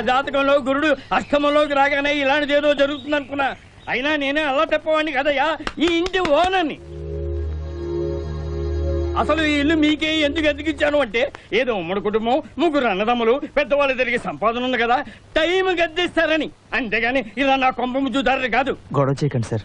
ఆ జాతకంలో గురుడు అష్టమంలోకి రాగానే ఇలాంటిది ఏదో జరుగుతుంది అనుకున్నా అయినా నేనే అలా తెప్పవాడిని కదయ్యా ఈ ఇంటి ఓనర్ని. అసలు ఈ ఇల్లు మీకే ఎందుకు ఎదిగించాను అంటే ఏదో ఉమ్మడి కుటుంబం ముగ్గురు అన్నదమ్ములు పెద్దవాళ్ళు తిరిగి సంపాదన ఉంది కదా టైం గద్దిస్తారని. అంతేగాని ఇలా నా కొంప చూతారని కాదు. గొడవ చేయకండి సార్.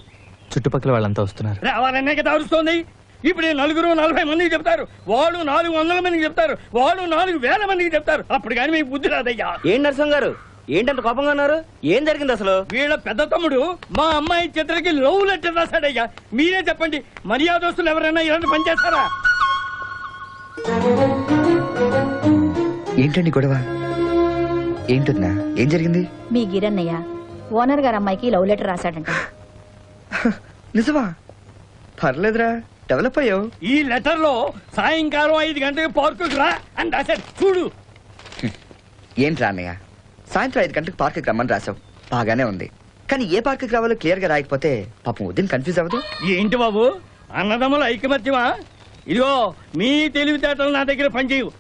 చుట్టుపక్కల వాళ్ళంతా వస్తున్నారు. రావాలనే కదా అరుస్తోంది. ఇప్పుడు నలుగురు నలభై మందికి చెప్తారు. వాళ్ళు నాలుగు వందల మందికి చెప్తారు. వాళ్ళు నాలుగు వేల మందికి చెప్తారు. అప్పుడు కానీ మీకు బుద్ధి రాదయ్యా. ఏం నరసం గారు? ఏంటంత కోపంగా ఉన్నారు? ఏం జరిగింది అసలు? వీళ్ళ పెద్ద తమ్ముడు మా అమ్మాయి చిత్రకి లవ్ లెటర్ రాశాడయ్యా. మీరే చెప్పండి. మర్యాదస్తులు ఎవరైనా ఇలాంటి పని చేస్తారా? ఏంటండి గొడవ? ఏంటన్నా? ఏం జరిగింది? మీ గిరన్నయ్య ఓనర్ గారు అమ్మాయికి లవ్ లెటర్ రాశాడంట. నిజమా? పర్లేదురా. డెవలప్ అయ్యావు. ఈ లెటర్లో సాయంకాలం ఐదు గంటలకు పార్కుకి రా అని రాశాడు. చూడు. ఏంట్రా అన్నయ్య? సాయంత్రం ఐదు గంటలకు పార్క్కి రమ్మని రాసావు బాగానే ఉంది. కానీ ఏ పార్క్కి రావాలో క్లియర్గా రాయకపోతే పాపం ఉదయం కన్ఫ్యూజ్ అవ్వదు. ఏంటి బాబు? అన్నదమ్ముల ఐకమత్యమా? ఇదిగో మీ తెలివితేటలు నా దగ్గర పనిచేయవు.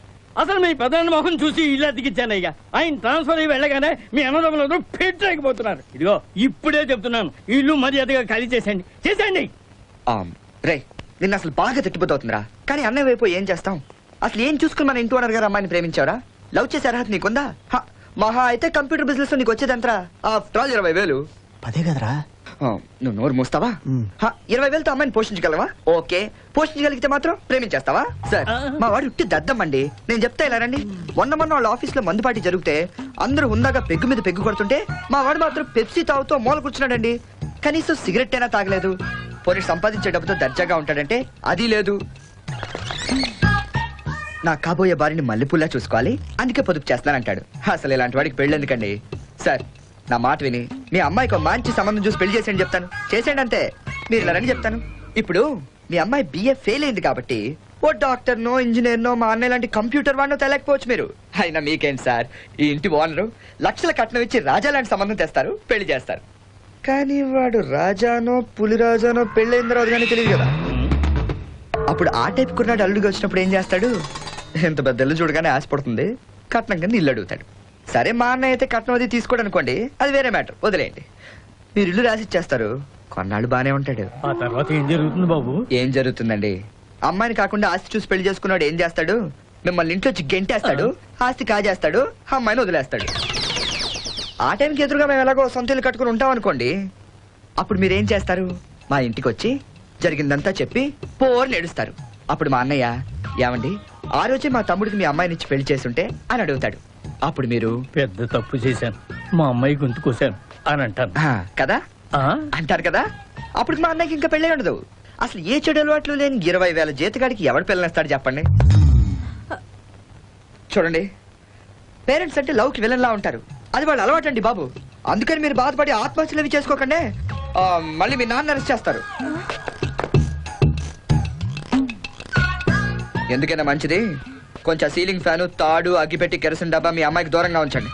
అసలు మీ ప్రధాన మొహం చూసి ఇల్లు అతికిచ్చానయ్యా ఆయన ట్రాన్స్ఫర్ అయ్యి వెళ్ళగానే మీ అన్నదమ్ములందరూ పెట్టలేకపోతున్నారు ఇదిగో ఇప్పుడే చెప్తున్నాను. ఇల్లు మర్యాదగా ఖాళీ చేసేయండి. చేసేయండి. రే నిన్న అసలు బాగా తగ్గిపోతుందిరా కానీ అన్నయ్య వైపు ఏం చేస్తాం? అసలు ఏం చూసుకుని మన ఇంటి ఓనర్ గారు అమ్మాయిని ప్రేమించావరా? లవ్ చేసే అర్హత నీకుందా? హ, మహా అయితే కంప్యూటర్ బిజినెస్లో నీకు వచ్చేదంతరా? ఆఫ్టర్ ఆల్ ఇరవై వేలు. పదే కదరా. నువ్వు నోరు మూస్తావా? ఇరవై వేలతో అమ్మాయిని పోషించగలవా? ఓకే. పోషించగలిగితే మాత్రం ప్రేమించేస్తావా? సార్. మా వాడు ఉట్టి దద్దమ్మండి. నేను చెప్తా ఇలా రండి. మొన్న మొన్న వాళ్ళ ఆఫీస్లో మందు పార్టీ జరిగితే అందరూ హుందాగా పెగ్గు మీద పెగ్గు కొడుతుంటే మా వాడు మాత్రం పెప్సీ తాగుతూ మూల కూర్చున్నాడండి. కనీసం సిగరెట్ అయినా తాగలేదు. పోనీ సంపాదించే డబ్బుతో దర్జాగా ఉంటాడంటే అది లేదు. నా కాబోయే భార్యని మల్లెపూలా చూసుకోవాలి. అందుకే పొదుపు చేస్తానంటాడు అసలు ఇలాంటి వాడికి పెళ్ళి ఎందుకండి? సార్ నా మాట విని మీ అమ్మాయికి ఒక మంచి సంబంధం చూసి పెళ్ళి చేసేయండి చెప్తాను. చేసేయండి అంతే. మీరు ఇలా రండి చెప్తాను. ఇప్పుడు మీ అమ్మాయి బిఏ ఫెయిల్ అయింది కాబట్టి ఓ డాక్టర్నో ఇంజనీర్నో మా అన్నయ్య లాంటి కంప్యూటర్ వాడినో తెలియకపోవచ్చు మీరు. అయినా మీకేంటి సార్? ఈ ఇంటి ఓనరు లక్షల కట్నం ఇచ్చి రాజా లాంటి సంబంధం తెస్తారు పెళ్ళి చేస్తారు. కానీ వాడు రాజానో పులిరాజానో పెళ్ళైన తర్వాత కానీ తెలియదు కదా. అప్పుడు ఆ టైప్ కుర్రాడు అల్లుడికి వచ్చినప్పుడు ఏం చేస్తాడు? ఎంత పెద్ద ఇల్లు చూడగానే ఆశపడుతుంది. కట్నం కింద ఇల్లు అడుగుతాడు. సరే మా అన్నయ్య అయితే కట్నం అది తీసుకోడు అనుకోండి అది వేరే మ్యాటర్. వదిలేయండి. మీరు ఇల్లు రాసి ఇచ్చేస్తారు. కొన్నాళ్ళు బానే ఉంటాడు. ఆ తర్వాత ఏం జరుగుతుంది బాబు? ఏం జరుగుతుందండి? అమ్మాయిని కాకుండా ఆస్తి చూసి పెళ్ళి చేసుకున్నాడు ఏం చేస్తాడు? మిమ్మల్ని ఇంట్లో వచ్చి గెంటేస్తాడు ఆస్తి కాజేస్తాడు అమ్మాయిని వదిలేస్తాడు. ఆ టైంకి ఎదురుగా మేము ఎలాగో సొంత ఇల్లు కట్టుకుని ఉంటాం అనుకోండి అప్పుడు మీరు ఏం చేస్తారు? మా ఇంటికి వచ్చి జరిగిందంతా చెప్పి పోర్ నేడుస్తారు అప్పుడు మా అన్నయ్య ఏమండి ఆ రోజే మా తమ్ముడికి మీ అమ్మాయిని ఇచ్చి పెళ్ళి చేసుంటే? అని అడుగుతాడు. అప్పుడు మీరు పెద్ద తప్పు చేశాను. మా అమ్మాయి గొంతు కోసాను అని అంటాను. "ఆ, కదా? ఆ? అంటారు కదా? అప్పుడు మా అన్నయ్యకి ఇంకా పెళ్ళే ఉండదు. అసలు ఏ చెడు అలవాట్లు లేని ఇరవై వేల జీతగాడికి ఎవడు పిల్లనిస్తాడు చెప్పండి? చూడండి. పేరెంట్స్ అంటే లవ్కి విలన్లా ఉంటారు. అది వాళ్ళు అలవాటు అండి బాబు. అందుకని మీరు బాధపడి ఆత్మహత్యలు అవి చేసుకోకండి. ఆ, మళ్ళీ మీ నాన్న అరెస్ట్ చేస్తారు. ఎందుకైనా మంచిది? కొంచెం సీలింగ్ ఫ్యాను తాడు అగ్గిపెట్టి కెరసిన్ డబ్బా మీ అమ్మాయికి దూరంగా ఉంచండి.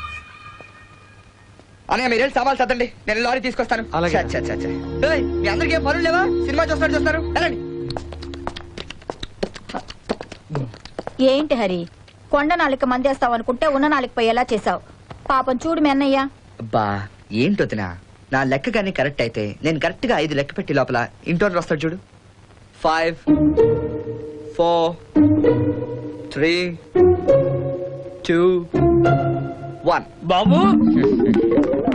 అనగా మీరు వెళ్ళి సవాల్ చదండి నేను లారీ తీసుకొస్తాను. అలాగే. ఛ, ఛ, ఛ, ఛ. ఏయ్, మీ అందరికీ ఏం పనులు లేవా? సినిమా చూస్తారు చూస్తారు వెళ్ళండి. ఏంటి హరి? కొండ నాలుక మందేస్తావు అనుకుంటే ఉన్న నాలుక పోయేలా చేసావు పాపం చూడు మీ అన్నయ్య. అబ్బా ఏంటొదినా నా లెక్క కానీ కరెక్ట్ అయితే నేను కరెక్ట్గా ఐదు లెక్క పెట్టి లోపల ఇంటోర్ వస్తాడు చూడు. Five four three two one బాబు!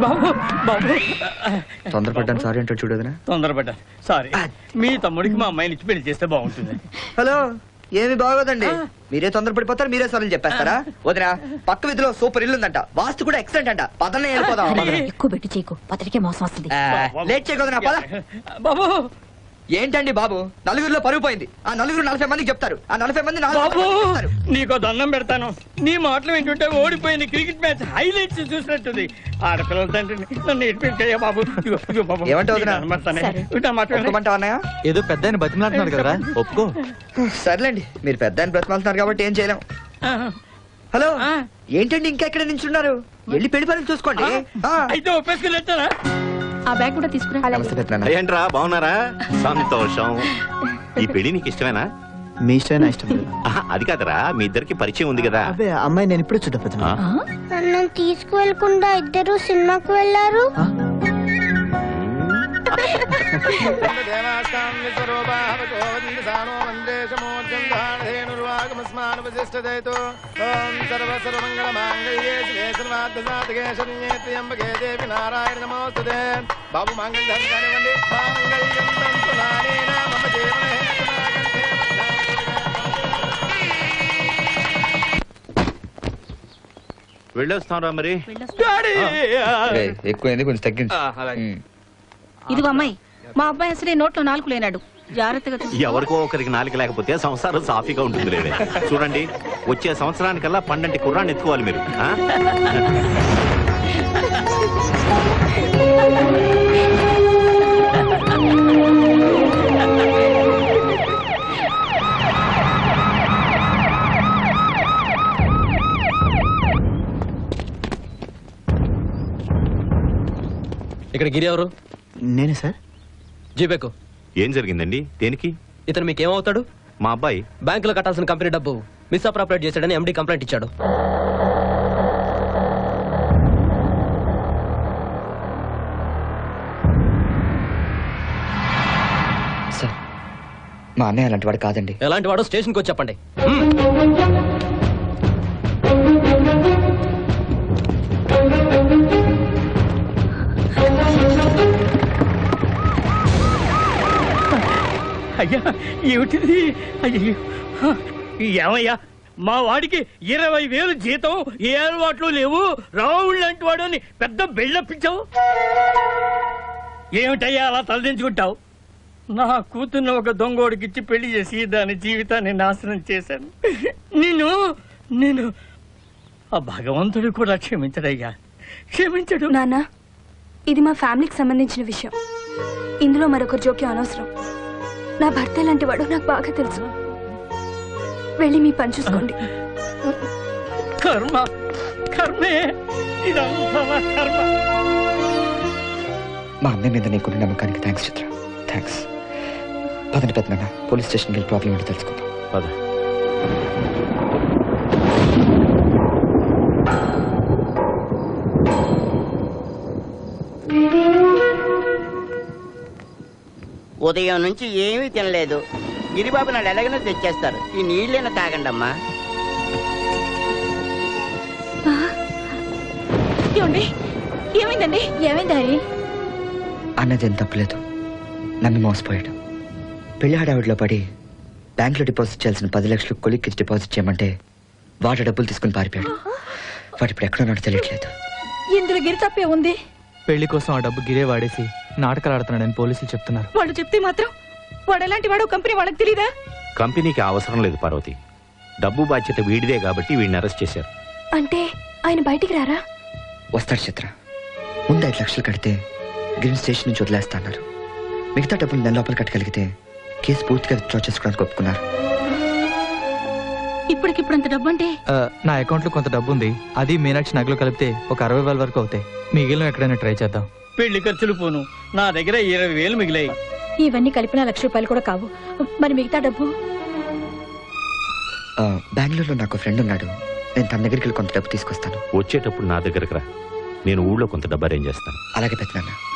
బాబు బాబు! తొందరపడ్డాను సారీ అంటాడు చూడు వదినా. తొందరపడ్డా సారీ మీ తమ్ముడికి మా అమ్మాయిని ఇచ్చి పెళ్ళి చేస్తే బాగుంటుంది. హలో ఏమి బాగోదండి. మీరే తొందరపడిపోతారు మీరే సారీలు చెప్పేస్తారా? వదినా పక్క వీధిలో సూపర్ ఇల్లు ఉందంట. వాస్తు కూడా ఎక్సలెంట్ అంట. పదనే వెళ్ళిపోదాం. ఎక్కువ పెట్టి చేయకు పత్రికే మోసం వస్తుంది. లేట్ చేయకూడదు పద. బాబు ఏంటండి బాబు? నలుగురిలో పరుగు పోయింది. ఆ నలుగురు నలభై మందికి చెప్తారు. ఆ నలభై మంది నాలుగు బాబు. నీకో దండం పెడతాను. నీ మాటలు వింటుంటే ఓడిపోయింది క్రికెట్ మ్యాచ్ హైలైట్స్ చూసినట్టుంది. ఆడపిల్లల తండ్రిని నన్ను బాబు. ఏదో పెద్ద ఆయన బతిమలాడుతున్నాడు కదరా? ఒప్పుకో. సర్లేండి మీరు పెద్ద ఆయన బ్రతమాలుతున్నారు కాబట్టి ఏం చేయలేం. హలో. ఏంటండి ఇంకా ఎక్కడ నించున్నారు? వెళ్ళి పెళ్ళి పనులు చూసుకోండి. అయితే ఒప్పేసుకుని ఆ బ్యాగ్ కూడా తీసుకురా. ఏంట్రా బాగున్నారా? సంతోషం. ఈ పెళ్ళి నీకు ఇష్టమేనా? మీ ఇష్టం నా ఇష్టం. ఆహా, అది కాదరా మీ ఇద్దరికి పరిచయం ఉంది కదా. అబ్బే అమ్మాయి నేను ఇప్పుడే పెద్దనా ఆ? నన్ను తీసుకువెళ్ళకుండా ఇద్దరు సినిమాకు వెళ్ళారు. బాబు మాంగళ్యం కానివ్వండి మాంగళ్యం తంతు నానేన మమ జీవన వెళ్ళొస్తాంరా మరి ఏయ్, ఎక్కువైంది కొంచెం తగ్గించు ఉమ్. ఇదిగో అమ్మాయి మా అబ్బాయి అసలే నోట్లో నాలుగు లేనాడు జాగ్రత్తగా చూసుకో. ఎవరికో ఒకరికి నాలుగు లేకపోతే సంసారం సాఫీగా ఉంటుంది లేవే చూడండి వచ్చే సంవత్సరానికల్లా పండంటి కుర్రాన్ని ఎత్తుకోవాలి మీరు ఆ? ఇక్కడ గిరి ఎవరు నేనే సార్? జీబెకు. ఏం జరిగిందండి? దేనికి? ఇతను మీకేమవుతాడు? మా అబ్బాయి. బ్యాంకులో కట్టాల్సిన కంపెనీ డబ్బు మిస్అప్రాపరేట్ చేశాడని ఎండి కంప్లైంట్ ఇచ్చాడు. సార్ మా అన్నయ్య అలాంటి వాడు కాదండి. ఎలాంటి వాడు స్టేషన్కి వచ్చి చెప్పండి. అయ్యా ఏమిటిది? అయ్యో ఏమయ్యా మా వాడికి ఇరవై వేలు జీతం ఏ అలవాట్లు లేవు? రావుళ్ళు లాంటి వాడు అని పెద్ద బిళ్ళప్పించావు ఏమిటయ్యా అలా తలదించుకుంటావు? నా కూతుర్ని ఒక దొంగోడికిచ్చి పెళ్ళి చేసి దాని జీవితాన్ని నాశనం చేశాను. నేను నేను ఆ భగవంతుడు కూడా క్షమించడయ్యా. క్షమించడు. నాన్న ఇది మా ఫ్యామిలీకి సంబంధించిన విషయం. ఇందులో మరొకరు జోక్యం అనవసరం. నా భర్త లాంటి వాడు నాకు బాగా తెలుసు. వెళ్ళి మీ పని చూసుకోండి. కర్మ కర్మే కర్మ. మా అన్నయ్య మీద నీకున్న నమ్మకానికి థ్యాంక్స్ చిత్ర. థ్యాంక్స్ పదండి పెద్దనాన్న పోలీస్ స్టేషన్కి వెళ్ళి ప్రాబ్లం ఏంటో తెలుసుకుందాం. పద. ఉదయం నుంచి ఏమీ తినలేదు. గిరిబాబు నాడు ఎలాగైనా తెచ్చేస్తారు. ఈ నీళ్ళైనా తాగండి అమ్మా ఏమండి? ఏమైందండి? ఏమైంది హరి అన్నది ఏం తప్పలేదు. నమ్మి మోసపోయాడు. పెళ్ళి హడావిడిలో పడి బ్యాంకులో డిపాజిట్ చేయాల్సిన పది లక్షలు కొలిక్కి డిపాజిట్ చేయమంటే వాడు డబ్బులు తీసుకుని పారిపోయాడు. వాడు ఇప్పుడు ఎక్కడ ఉన్నాడో తెలియట్లేదు. ఇందులో గిరి తప్పే ఉంది. పెళ్ళి కోసం ఆ డబ్బు గిరే వాడేసి నాటకాలు ఆడుతున్నాడని పోలీసులు చెప్తున్నారు. వాళ్ళు చెప్తే మాత్రం వాడు ఎలాంటి వాడు కంపెనీ వాళ్ళకి తెలీదా? కంపెనీకి అవసరం లేదు పార్వతి. డబ్బు బాధ్యత వీడిదే కాబట్టి వీడిని అరెస్ట్ చేశారు. అంటే ఆయన బయటికి రారా? వస్తాడు చిత్ర. ముందు ఐదు లక్షలు కడితే గ్రీన్ స్టేషన్ నుంచి వదిలేస్తా అన్నారు. మిగతా డబ్బులు నెల లోపల కట్టగలిగితే కేసు పూర్తిగా విత్డ్రా చేసుకోవడానికి ఒప్పుకున్నారు. ఇప్పటికిప్పుడు అంత డబ్బు అంటే? ఆ, నా అకౌంట్లో కొంత డబ్బు ఉంది. అది మీనాక్షి నగలు కలిపితే ఒక అరవై వేల వరకు అవుతాయి. మిగిలిన ఎక్కడైనా ట్రై చేద్దాం. పెళ్ళి ఖర్చులు పోను. నా దగ్గర ఇరవై వేలు మిగిలాయి. ఇవన్నీ కలిపిన లక్ష రూపాయలు కూడా కావు. మరి మిగతా డబ్బు? ఆ, బెంగళూరులో నాకు ఫ్రెండ్ ఉన్నాడు. నేను తన దగ్గరికి వెళ్ళి కొంత డబ్బు తీసుకొస్తాను. వచ్చేటప్పుడు నా దగ్గరకు రా. నేను ఊళ్ళో కొంత డబ్బు అరేంజ్ చేస్తాను. అలాగే పెద్దనాన్న.